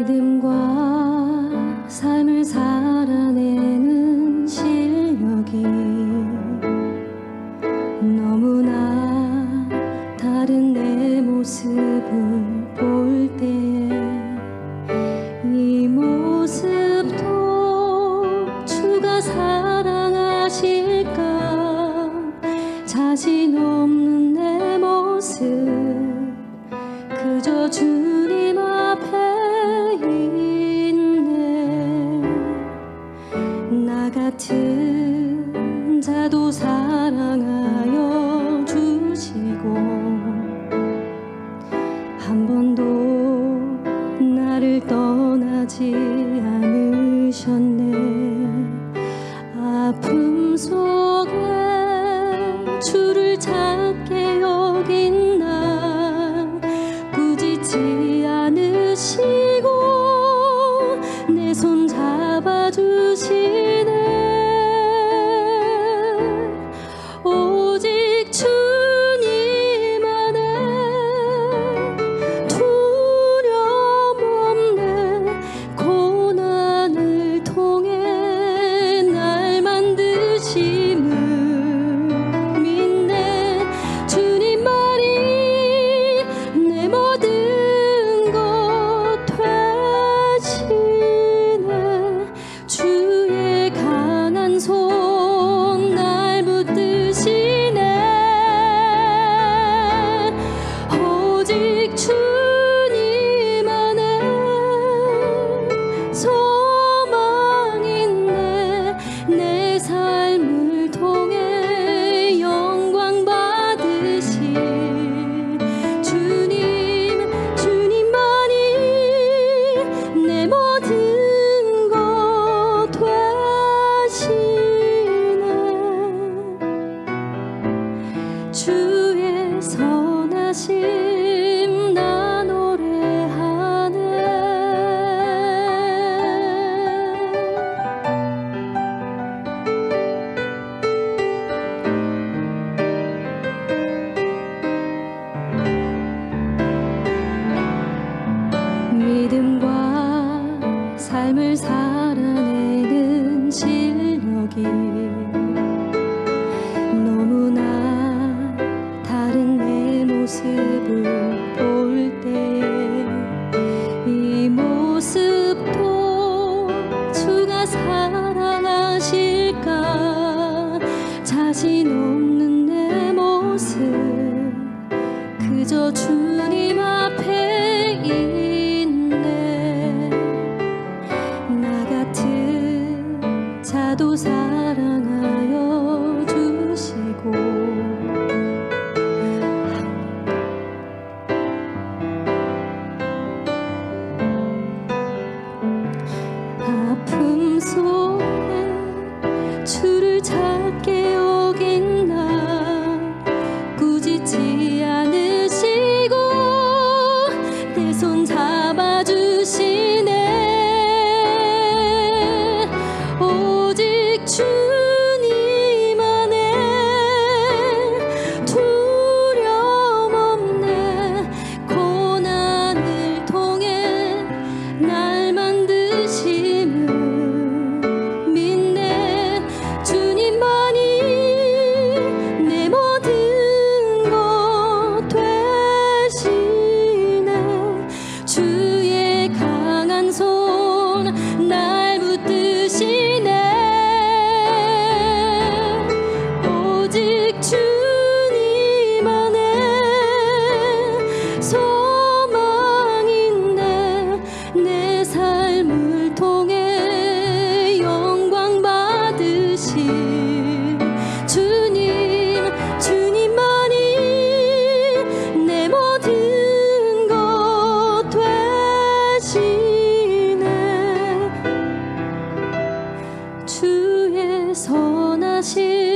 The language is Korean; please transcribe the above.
믿음과 삶을 살아내 사랑하여 주시고 한 번도 나를 떠나지 않으셨네. 아픔 속 주의 선하심 나 노래하네 믿음과 삶을 살아내는 실력이 볼 때 이 모습도 주가 사랑하실까? 자신 없는 내 모습 그저 주님 앞에 있네. 나 같은 자도 사랑하여 주의 선하신